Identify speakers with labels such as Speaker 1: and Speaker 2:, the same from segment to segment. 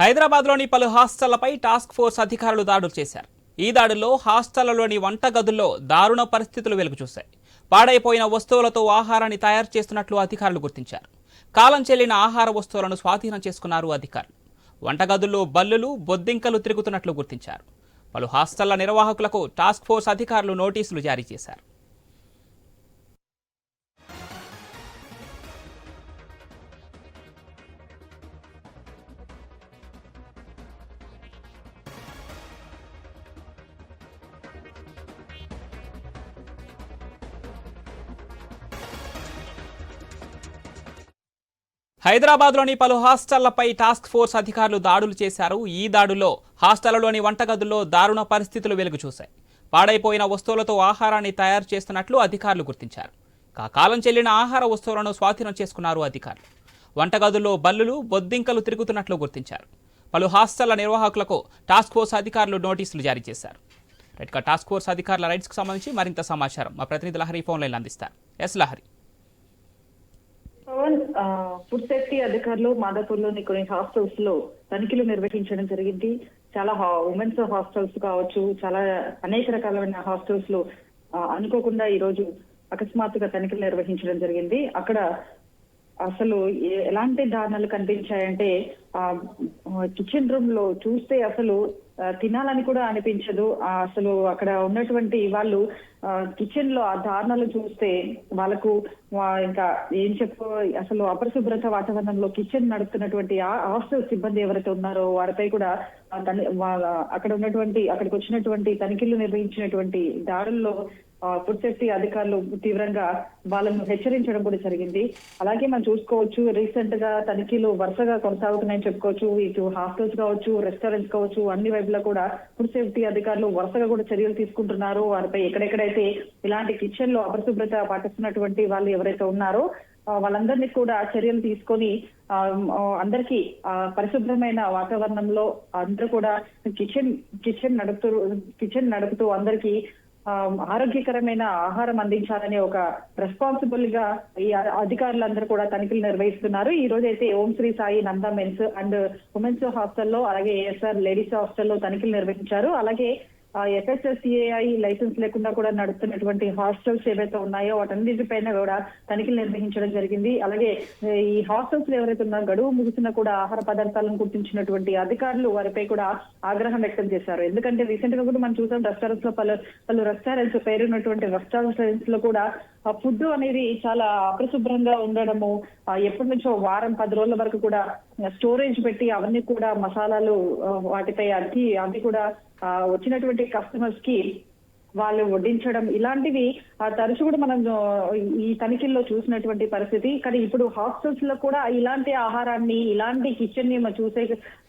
Speaker 1: హైదరాబాద్లోని పలు హాస్టళ్ళపై task force అధికారులు దాడులు చేశారు. ఈ దాడుల్లో హాస్టళ్ళలోని వంటగదుల్లో దారుణ పరిస్థితులు వెలుగు చూశాయి పాడైపోయిన వస్తువులతో ఆహారాన్ని తయారు చేస్తున్నట్లు అధికారులు గుర్తించారు. కాలం చెల్లిన ఆహార వస్తువులను స్వాధీనం చేసుకున్నారు అధికారులు. వంటగదుల్లో బల్లులు బొద్దింకలు తిరుగుతున్నట్లు గుర్తించారు. పలు హాస్టళ్ళ నిర్వాహకులకు టాస్క్ ఫోర్స్ అధికారులు నోటీసులు జారీ చేశారు. హైదరాబాద్లోని పలు హాస్టళ్ళపై టాస్క్ ఫోర్స్ అధికారులు దాడులు చేశారు. ఈ దాడుల్లో హాస్టళ్ళలోని వంటగదుల్లో దారుణ పరిస్థితులు వెలుగు చూశాయి పాడైపోయిన వస్తువులతో ఆహారాన్ని తయారు చేస్తున్నట్లు అధికారులు గుర్తించారు. కా కాలం చెల్లిన ఆహార వస్తువులను స్వాధీనం చేసుకున్నారు అధికారులు. వంటగదుల్లో బల్లులు బొద్దింకలు తిరుగుతున్నట్లు గుర్తించారు. పలు హాస్టళ్ళ నిర్వాహకులకు టాస్క్ ఫోర్స్ అధికారులు నోటీసులు జారీ చేశారు. రైట్గా టాస్క్ ఫోర్స్ అధికారుల రైట్స్కు సంబంధించి మరింత సమాచారం మా ప్రతినిధి లహరి ఫోన్ లైన్లో అందిస్తారు. ఎస్ లహరి.
Speaker 2: ఫుడ్ సేఫ్టీ అధికారులు మాదాపూర్లోని కొన్ని హాస్టల్స్లో తనిఖీలు నిర్వహించడం జరిగింది. చాలా హా- ఉమెన్స్ హాస్టల్స్ కావచ్చు చాలా అనేక రకాలైన హాస్టల్స్లో ఆ, అనుకోకుండా ఈ రోజు అకస్మాత్తుగా తనిఖీలు నిర్వహించడం జరిగింది. అక్కడ అసలు ఎలాంటి దారుణాలు కనిపించాయంటే ఆ కిచెన్ రూమ్లో చూస్తే అసలు తినాలని కూడా అనిపించదు. ఆ, అసలు అక్కడ ఉన్నటువంటి వాళ్ళు కిచెన్లో ఆ దారుణాలు చూస్తే వాళ్ళకు ఇంకా ఏం చెప్పు అసలు అపరిశుభ్రత వాతావరణంలో కిచెన్ నడుపుతున్నటువంటి ఆ హాస్టల్ సిబ్బంది ఎవరైతే ఉన్నారో వారిపై కూడా అక్కడ ఉన్నటువంటి అక్కడికి వచ్చినటువంటి తనిఖీలు నిర్వహించినటువంటి దారుల్లో ఫుడ్ సేఫ్టీ అధికారులు తీవ్రంగా వాళ్ళను హెచ్చరించడం కూడా జరిగింది. అలాగే మనం చూసుకోవచ్చు రీసెంట్గా తనిఖీలు వరుసగా కొనసాగుతున్నాయని చెప్పుకోవచ్చు. ఇటు హాస్టల్స్ కావచ్చు రెస్టారెంట్స్ కావచ్చు అన్ని వైపులా కూడా ఫుడ్ సేఫ్టీ అధికారులు వరుసగా కూడా చర్యలు తీసుకుంటున్నారు. వారిపై ఎక్కడెక్కడైతే ఇలాంటి కిచెన్లో అపరిశుభ్రత పాటిస్తున్నటువంటి వాళ్ళు ఎవరైతే ఉన్నారో వాళ్ళందరినీ కూడా చర్యలు తీసుకొని అందరికి అందరికీ పరిశుభ్రమైన వాతావరణంలో అందరూ కూడా కిచెన్ కిచెన్ నడుపుతూ కిచెన్ నడుపుతూ అందరికీ ఆరోగ్యకరమైన ఆహారం అందించాలనే ఒక రెస్పాన్సిబుల్గా ఈ అధికారులందరూ కూడా తనిఖీలు నిర్వహిస్తున్నారు. ఈ రోజు అయితే Om Shri Sai Nanda men's and women's హాస్టల్లో అలాగే ఏఎస్ఆర్ లేడీస్ హాస్టల్లో తనిఖీలు నిర్వహించారు. అలాగే ఎఫ్ఎస్ఎస్సిఐ లైసెన్స్ లేకుండా కూడా నడుపుతున్నటువంటి హాస్టల్స్ ఏవైతే ఉన్నాయో వాటన్నిటిపైన కూడా తనిఖీలు నిర్వహించడం జరిగింది. అలాగే ఈ హాస్టల్స్ ఎవరైతే ఉన్నారో గడువు ముగిసినా కూడా ఆహార పదార్థాలను గుర్తించినటువంటి అధికారులు వారిపై కూడా ఆగ్రహం వ్యక్తం చేశారు. ఎందుకంటే రీసెంట్గా కూడా మనం చూసాం రెస్టారెంట్స్లో పలు పలు రెస్టారెంట్స్ పేరున్నటువంటి రెస్టారెంట్స్లో కూడా ఫుడ్ అనేది చాలా అపరిశుభ్రంగా ఉండడము ఆ, ఎప్పటి నుంచో వారం పది రోజుల వరకు కూడా స్టోరేజ్ పెట్టి అవన్నీ కూడా మసాలాలు వాటిపై అద్ది అవి కూడా ఆ, వచ్చినటువంటి కస్టమర్స్కి వాళ్ళు వడ్డించడం ఇలాంటివి తరచు కూడా మనం ఈ తనిఖీల్లో చూసినటువంటి పరిస్థితి. కానీ ఇప్పుడు హాస్టల్స్లో కూడా ఇలాంటి ఆహారాన్ని ఇలాంటి కిచెన్ని చూసే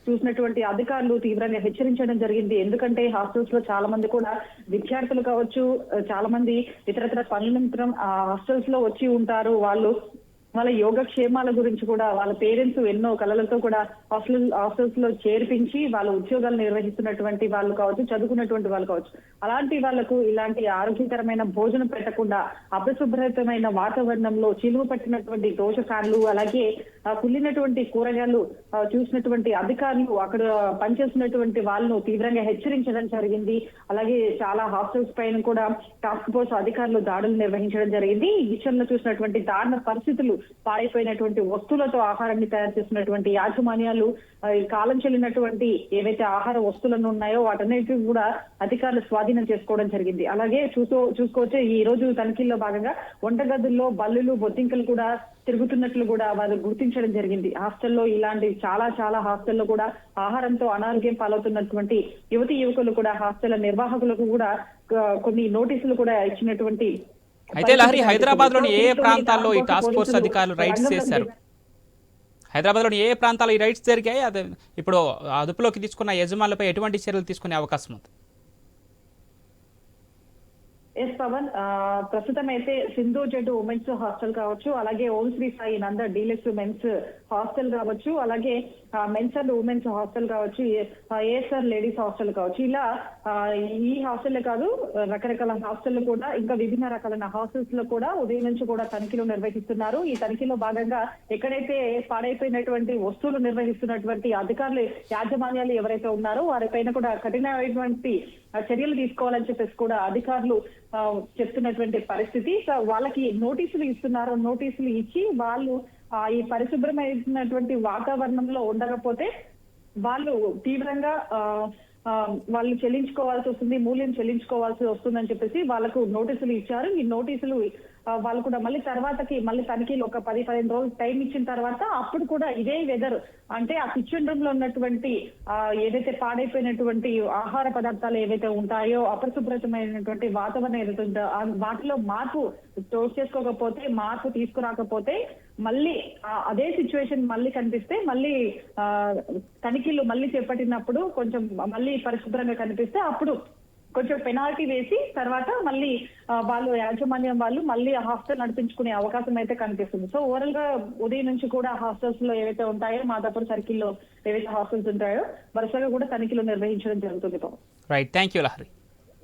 Speaker 2: చూసినటువంటి అధికారులు తీవ్రంగా హెచ్చరించడం జరిగింది. ఎందుకంటే హాస్టల్స్లో చాలా మంది కూడా విద్యార్థులు కావచ్చు చాలా మంది ఇతరతర పనుల నిమిత్తం ఆ హాస్టల్స్లో వచ్చి ఉంటారు. వాళ్ళు వాళ్ళ యోగక్షేమాల గురించి కూడా వాళ్ళ పేరెంట్స్ ఎన్నో కళలతో కూడా హాస్టల్ హాస్టల్స్లో చేర్పించి వాళ్ళ ఉద్యోగాలు నిర్వహిస్తున్నటువంటి వాళ్ళు కావచ్చు చదువుకున్నటువంటి వాళ్ళు కావచ్చు. అలాంటి వాళ్ళకు ఇలాంటి ఆరోగ్యకరమైన భోజనం పెట్టకుండా అపశుభ్రతమైన వాతావరణంలో చిలువ పట్టినటువంటి దోషకాలు అలాగే కుళ్ళినటువంటి కూరగాయలు చూసినటువంటి అధికారులు అక్కడ పనిచేస్తున్నటువంటి వాళ్ళను తీవ్రంగా హెచ్చరించడం జరిగింది. అలాగే చాలా హాస్టల్స్ పైన కూడా టాస్క్ ఫోర్స్ అధికారులు దాడులు నిర్వహించడం జరిగింది. ఈ విషయంలో చూసినటువంటి దారుణ పరిస్థితులు పాడైపోయినటువంటి వస్తువులతో ఆహారాన్ని తయారు చేస్తున్నటువంటి యాజమాన్యాలు కాలం చెల్లినటువంటి ఏవైతే ఆహార వస్తువులను ఉన్నాయో వాటన్నిటి కూడా అధికారులు స్వాధీనం చేసుకోవడం జరిగింది. అలాగే చూసో చూసుకోవచ్చు ఈ రోజు తనిఖీల్లో భాగంగా వంటగదుల్లో బల్లులు బొద్దింకలు కూడా తిరుగుతున్నట్లు కూడా వారు గుర్తించడం జరిగింది. హాస్టల్లో ఇలాంటి చాలా చాలా హాస్టల్లో కూడా ఆహారంతో అనారోగ్యం పాలవుతున్నటువంటి యువతి యువకులు కూడా హాస్టల్ నిర్వాహకులకు కూడా కొన్ని నోటీసులు కూడా ఇచ్చినటువంటి
Speaker 1: అయితే లహరి హైదరాబాద్లోని ఏ ప్రాంతాల్లో ఈ
Speaker 2: టాస్క్
Speaker 1: ఫోర్స్ అధికారులు రైడ్స్ చేశారు? హైదరాబాద్లోని ఏ ఏ ప్రాంతాల్లో ఈ రైడ్స్ జరిగాయి? అదే ఇప్పుడు అదుపులోకి తీసుకున్న యజమానులపై ఎటువంటి చర్యలు తీసుకునే అవకాశం ఉంది?
Speaker 2: ఎస్ పవన్ uh, ప్రస్తుతం అయితే సింధు జెడ్ ఉమెన్స్ హాస్టల్ కావచ్చు అలాగే Om Shri Sai Nanda deluxe men's hostel కావచ్చు అలాగే మెన్స్ అండ్ ఉమెన్స్ హాస్టల్ కావచ్చు ఏఎస్ఆర్ లేడీస్ హాస్టల్ కావచ్చు. ఇలా ఈ హాస్టల్ కాదు రకరకాల హాస్టల్ కూడా ఇంకా విభిన్న రకాలైన హాస్టల్స్లో కూడా ఉదయం నుంచి కూడా తనిఖీలు నిర్వహిస్తున్నారు. ఈ తనిఖీలో భాగంగా ఎక్కడైతే పాడైపోయినటువంటి వస్తువులు నిర్వహిస్తున్నటువంటి అధికారులు యాజమాన్యాలు ఎవరైతే ఉన్నారో వారిపైన కూడా కఠినమైనటువంటి చర్యలు తీసుకోవాలని చెప్పేసి కూడా అధికారులు చెప్తున్నటువంటి పరిస్థితి. వాళ్ళకి నోటీసులు ఇస్తున్నారు. నోటీసులు ఇచ్చి వాళ్ళు ఆ, ఈ పరిశుభ్రమైనటువంటి వాతావరణంలో ఉండకపోతే వాళ్ళు తీవ్రంగా ఆ, వాళ్ళు చెల్లించుకోవాల్సి వస్తుంది మూల్యం చెల్లించుకోవాల్సి వస్తుందని చెప్పేసి వాళ్ళకు నోటీసులు ఇచ్చారు. ఈ నోటీసులు వాళ్ళు కూడా మళ్ళీ తర్వాతకి మళ్ళీ తనిఖీలు ఒక పది పదిహేను రోజులు టైం ఇచ్చిన తర్వాత అప్పుడు కూడా ఇదే వెదర్. అంటే ఆ కిచెన్ రూమ్లో ఉన్నటువంటి ఆ, ఏదైతే పాడైపోయినటువంటి ఆహార పదార్థాలు ఏవైతే ఉంటాయో అపరిశుభ్రతమైనటువంటి వాతావరణం ఏదైతే ఉందో వాటిలో మార్పు చోటు చేసుకోకపోతే మార్పు తీసుకురాకపోతే మళ్ళీ అదే సిచ్యువేషన్ మళ్ళీ కనిపిస్తే మళ్ళీ తనిఖీలు మళ్ళీ చేపట్టినప్పుడు కొంచెం మళ్ళీ పరిశుభ్రంగా కనిపిస్తే అప్పుడు కొంచెం పెనాల్టీ వేసి తర్వాత మళ్ళీ వాళ్ళు యాజమాన్యం వాళ్ళు మళ్ళీ హాస్టల్ నడిపించుకునే అవకాశం అయితే కనిపిస్తుంది. సో ఓవరాల్గా ఉదయం నుంచి కూడా హాస్టల్స్లో ఏవైతే ఉంటాయో మాదాపూర్ సర్కిల్లో ఏవైతే హాస్టల్స్ ఉంటాయో వరుసగా కూడా తనిఖీలు నిర్వహించడం జరుగుతుంది
Speaker 1: రైట్ థ్యాంక్ యూ లహరి